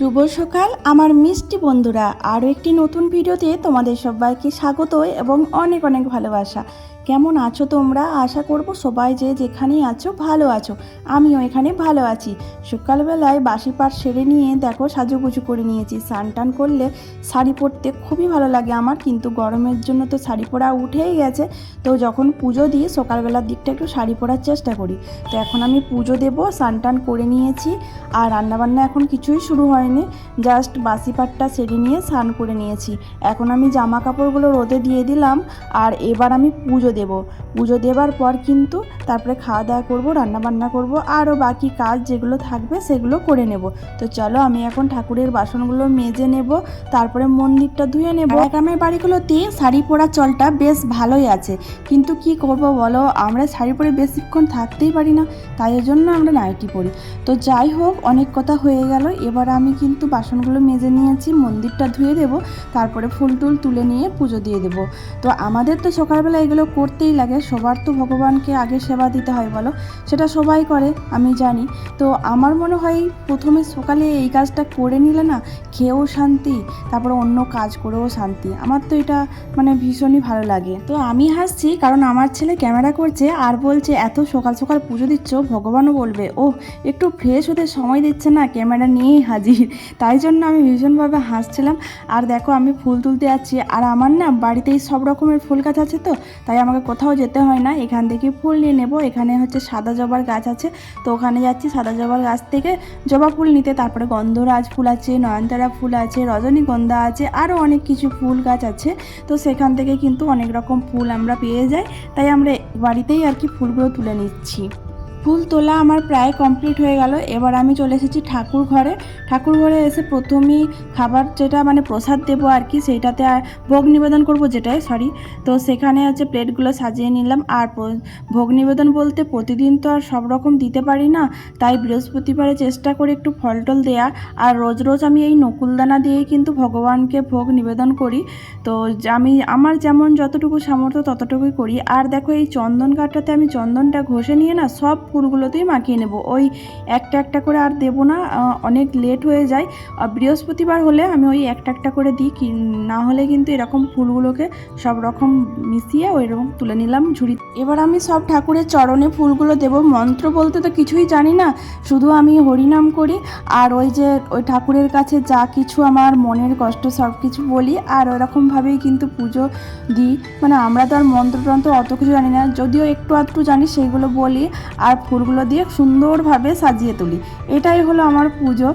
শুভ সকাল, আমার মিষ্টি বন্ধুরা। আরও একটি নতুন ভিডিওতে তোমাদের সবাইকে স্বাগত এবং অনেক অনেক ভালোবাসা। কেমন আছো তোমরা? আশা করব সবাই যে যেখানেই আছো ভালো আছো। আমিও এখানে ভালো আছি। সকালবেলায় বাসি পাট সেরে নিয়ে দেখো সাজুগুজু করে নিয়েছি। স্নান টান করলে শাড়ি পরতে খুবই ভালো লাগে আমার, কিন্তু গরমের জন্য তো শাড়ি পরা উঠেই গেছে। তো যখন পুজো দিই, সকালবেলার দিকটা একটু শাড়ি পরার চেষ্টা করি। তো এখন আমি পুজো দেবো, স্নান টান করে নিয়েছি। আর রান্নাবান্না এখন কিছুই শুরু হয়নি। জাস্ট বাসি পাটটা সেরে নিয়ে স্নান করে নিয়েছি। এখন আমি জামা কাপড়গুলো রোদে দিয়ে দিলাম। আর এবার আমি পুজো দেব। পুজো দেবার পর কিন্তু তারপরে খাওয়া দাওয়া করব, রান্নাবান্না করব, আরও বাকি কাজ যেগুলো থাকবে সেগুলো করে নেব। তো চলো আমি এখন ঠাকুরের বাসনগুলো মেজে নেব, তারপরে মন্দিরটা ধুয়ে নেব। গ্রামের বাড়িগুলোতে শাড়ি পরা চলটা বেশ ভালোই আছে। কিন্তু কি করব বলো? আমরা শাড়ি পরে বেশিক্ষণ থাকতেই পারি না, তাই জন্য আমরা নাইটি পরি। তো যাই হোক, অনেক কথা হয়ে গেল। এবার আমি কিন্তু বাসনগুলো মেজে নিয়েছি, মন্দিরটা ধুয়ে দেব, তারপরে ফুল টুল তুলে নিয়ে পুজো দিয়ে দেব। তো আমাদের তো সকালবেলা এগুলো করতেই লাগে, সবার তো ভগবানকে আগে সেবা দিতে হয় বলো, সেটা সবাই করে, আমি জানি। তো আমার মনে হয় প্রথমে সকালে এই কাজটা করে নিলে না, খেয়েও শান্তি, তারপরে অন্য কাজ করেও শান্তি। আমার তো এটা মানে ভীষণই ভালো লাগে। তো আমি হাসছি কারণ আমার ছেলে ক্যামেরা করছে আর বলছে, এত সকাল সকাল পুজো দিচ্ছ? ভগবানও বলবে ও একটু ফ্রেশ হতে সময় দিচ্ছে না, ক্যামেরা নিয়েই হাজির। তাই জন্য আমি ভীষণভাবে হাসছিলাম। আর দেখো আমি ফুল তুলতে যাচ্ছি, আর আমার না বাড়িতেই সব রকমের ফুল গাছ আছে তো, তাই আমাকে কোথাও যেতে হয় না, এখান থেকে ফুল নিয়ে নেব। এখানে হচ্ছে সাদা জবার গাছ আছে, তো ওখানে যাচ্ছি। সাদা জবার গাছ থেকে জবা ফুল নিতে, তারপরে গন্ধরাজ ফুল আছে, নয়নতারা ফুল আছে, রজনীগন্ধা আছে আরও অনেক কিছু ফুল গাছ আছে। তো সেখান থেকে কিন্তু অনেক রকম ফুল আমরা পেয়ে যাই। তাই আমরা বাড়িতেই আর কি ফুলগুলো তুলে নিচ্ছি। ফুল তোলা আমার প্রায় কমপ্লিট হয়ে গেল। এবার আমি চলে এসেছি ঠাকুর ঘরে। ঠাকুর ঘরে এসে প্রথমেই খাবার যেটা মানে প্রসাদ দেবো আর কি, সেইটাতে আর ভোগ নিবেদন করব যেটাই সরি তো সেখানে হচ্ছে প্লেটগুলো সাজিয়ে নিলাম। আর ভোগ নিবেদন বলতে প্রতিদিন তো আর সব রকম দিতে পারি না। তাই বৃহস্পতিবারে চেষ্টা করি একটু ফল টল দেওয়া আর রোজ রোজ আমি এই নকুলদানা দিয়েই কিন্তু ভগবানকে ভোগ নিবেদন করি। তো আমি আমার যেমন যতটুকু সামর্থ্য ততটুকুই করি। আর দেখো এই চন্দন কাঠটাতে আমি চন্দনটা ঘষে নিয়ে না সব ফুলগুলোতেই মাখিয়ে নেব। ওই একটা একটা করে আর দেবো না অনেক লেট হয়ে যায়। আর বৃহস্পতিবার হলে আমি ওই একটা একটা করে দিই না হলে কিন্তু এরকম ফুলগুলোকে সব রকম মিশিয়ে ওই রকম তুলে নিলাম ঝুড়ি। এবার আমি সব ঠাকুরের চরণে ফুলগুলো দেব। মন্ত্র বলতে তো কিছুই জানি না, শুধু আমি হরিনাম করি। আর ওই যে, ওই ঠাকুরের কাছে যা কিছু আমার মনের কষ্ট সব কিছু বলি, আর ওরকমভাবেই কিন্তু পুজো দিই। মানে আমরা তো আর মন্ত্রতন্ত্র অত কিছু জানি না, যদিও একটু আধটু জানি, সেইগুলো বলি। আর ফুলগুলো দিয়ে সুন্দরভাবে সাজিয়ে তুলি। এটাই হলো আমার পুজো।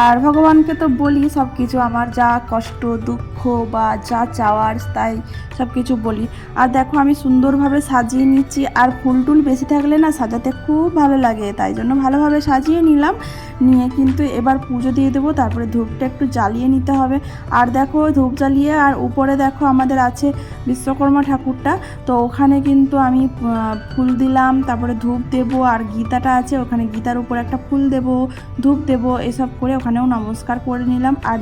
আর ভগবানকে তো বলি সব কিছু আমার যা কষ্ট, দুঃখ বা যা চাওয়ার তাই সব কিছু বলি। আর দেখো আমি সুন্দরভাবে সাজিয়ে নিচ্ছি। আর ফুল টুল বেশি থাকলে না সাজাতে খুব ভালো লাগে, তাই জন্য ভালোভাবে সাজিয়ে নিলাম। নিয়ে কিন্তু এবার পুজো দিয়ে দেবো, তারপরে ধূপটা একটু জ্বালিয়ে নিতে হবে। আর দেখো ধূপ জ্বালিয়ে, আর উপরে দেখো আমাদের আছে বিশ্বকর্মা ঠাকুরটা। তো ওখানে কিন্তু আমি ফুল দিলাম, তারপরে ধূপ দেবো আর গীতাটা আছে, ওখানে গীতার উপরে একটা ফুল দেবো, ধূপ দেবো, এসব করে ওখানেও নমস্কার করে নিলাম। আর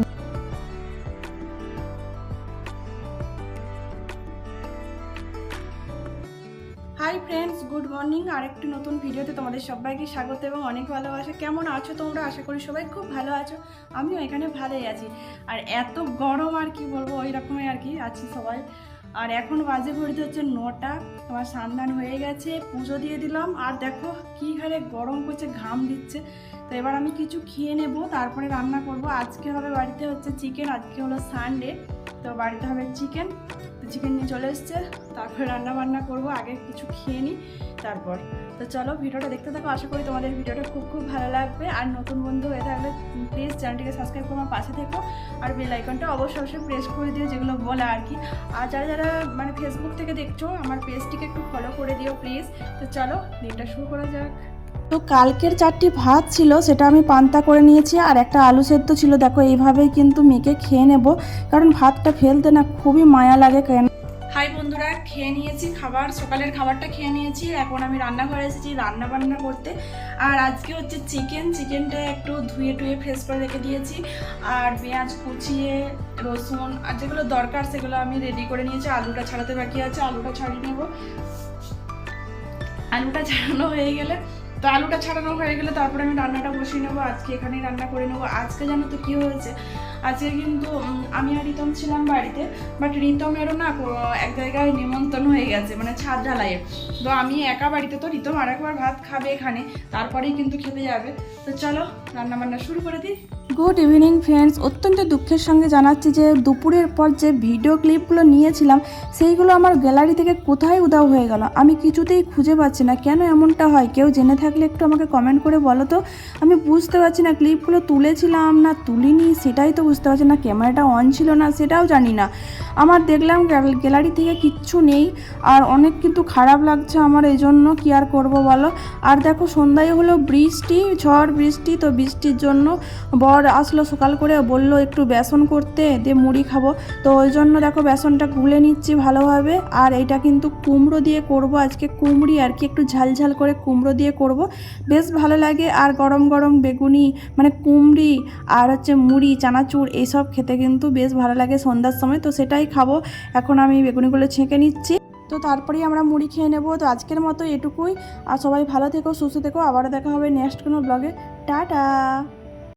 হাই ফ্রেন্ডস গুড মর্নিং আর একটি নতুন ভিডিওতে তোমাদের সবাইকে স্বাগত এবং অনেক ভালোবাসা। কেমন আছো তোমরা? আশা করি সবাই খুব ভালো আছো। আমিও এখানে ভালোই আছি। আর এত গরম আর কি বলব, ওই রকমই আর কি আছি সবাই। আর এখন বাজে ঘড়িতে হচ্ছে নটা, আমার সান্ধান হয়ে গেছে, পুজো দিয়ে দিলাম। আর দেখো কী হারে গরম করছে, ঘাম দিচ্ছে। তো এবার আমি কিছু খেয়ে নেব, তারপরে রান্না করব। আজকে হবে বাড়িতে হচ্ছে চিকেন আজকে হলো সানডে তো বাড়িতে হবে চিকেন চিকেন নিয়ে চলে এসছে, তারপরে রান্না বান্না করব, আগে কিছু খেয়ে নিই তারপর। তো চলো ভিডিওটা দেখতে থাকো, আশা করি তোমাদের ভিডিওটা খুব খুব ভালো লাগবে। আর নতুন বন্ধু হয়ে থাকলে প্লিজ চ্যানেলটিকে সাবস্ক্রাইব করে আমার পাশে থেকো। আর বেল আইকনটা অবশ্যই অবশ্যই প্রেস করে দিও, যেগুলো বলে আর কি। আর যারা যারা মানে ফেসবুক থেকে দেখছ, আমার পেজটিকে একটু ফলো করে দিও প্লিজ তো চলো দিনটা শুরু করা যাক। তো কালকের চারটি ভাত ছিল, সেটা আমি পান্তা করে নিয়েছি আর একটা আলু সেদ্ধ ছিল। দেখো, এইভাবেই কিন্তু মেখে খেয়ে নেব, কারণ ভাতটা ফেলতে না খুবই মায়া লাগে, কেন? হাই বন্ধুরা, খেয়ে নিয়েছি খাবার, সকালের খাবারটা খেয়ে নিয়েছি। এখন আমি রান্নাঘরে এসেছি রান্না বান্না করতে। আর আজকে হচ্ছে চিকেন, চিকেনটা একটু ধুয়ে টুয়ে ফ্রেশ করে রেখে দিয়েছি। আর পেঁয়াজ কুচিয়ে, রসুন আর যেগুলো দরকার, সেগুলো আমি রেডি করে নিয়েছি। আলুটা ছাড়াতে বাকি আছে, আলুটা ছাড়িয়ে নেব। আলুটা ছাড়ানো হয়ে গেলে তো আলুটা ছাড়ানো হয়ে গেলে তারপরে আমি রান্নাটা বসিয়ে নেব, আজকে এখানেই রান্না করে নেব। আজকে জানো তো কী হয়েছে? আজকে কিন্তু আমি আর রিতম ছিলাম বাড়িতে বাট রিতমেরও না এক জায়গায় নিমন্ত্রণ হয়ে গেছে মানে ছাদ ঢালাইয়ে। তো আমি একা বাড়িতে, তো রিতম আরেকবার ভাত খাবে এখানে, তারপরেই কিন্তু খেতে যাবে। তো চলো রান্না বান্না শুরু করে দিই। Good evening friends. অত্যন্ত দুঃখের সঙ্গে জানাচ্ছি যে দুপুরের পর যে ভিডিও ক্লিপগুলো নিয়েছিলাম, সেইগুলো আমার গ্যালারি থেকে কোথায় উদাও হয়ে গেল? আমি কিছুতেই খুঁজে পাচ্ছি না। কেন এমনটা হয়? কেউ জেনে থাকলে একটু আমাকে কমেন্ট করে বলো তো। আমি বুঝতে পারছি না, ক্লিপগুলো তুলেছিলাম না তুলিনি, সেটাই তো বুঝতে পারছি না। ক্যামেরাটা অন ছিল না, সেটাও জানি না। আমার দেখলাম গ্যালারি থেকে কিচ্ছু নেই, আর অনেক কিন্তু খারাপ লাগছে আমার এই জন্য কী আর করব বলো? আর দেখো সন্ধ্যায় হলো বৃষ্টি, ঝড় বৃষ্টি, তো বৃষ্টির জন্য বর আসলো, সকাল করে বলল, একটু বেসন করতে, দিয়ে মুড়ি খাব। তো ওই জন্য দেখো বেসনটা গুলে নিচ্ছি ভালোভাবে, আর এইটা কিন্তু কুমড়ো দিয়ে করব। আজকে কুমড়ি আর কি একটু ঝাল ঝাল করে কুমড়ো দিয়ে করব। বেশ ভালো লাগে, আর গরম গরম বেগুনি মানে কুমড়ি আর হচ্ছে মুড়ি, চানাচুর এইসব খেতে কিন্তু বেশ ভালো লাগে সন্ধ্যার সময়। তো সেটাই খাব। এখন আমি বেগুনিগুলো ছেঁকে নিচ্ছি। তো তারপরেই আমরা মুড়ি খেয়ে নেব। তো আজকের মতো এটুকুই। আর সবাই ভালো থেকো, সুস্থ থেকো। আবার দেখা হবে নেক্সট কোনো ব্লগে। টাটা!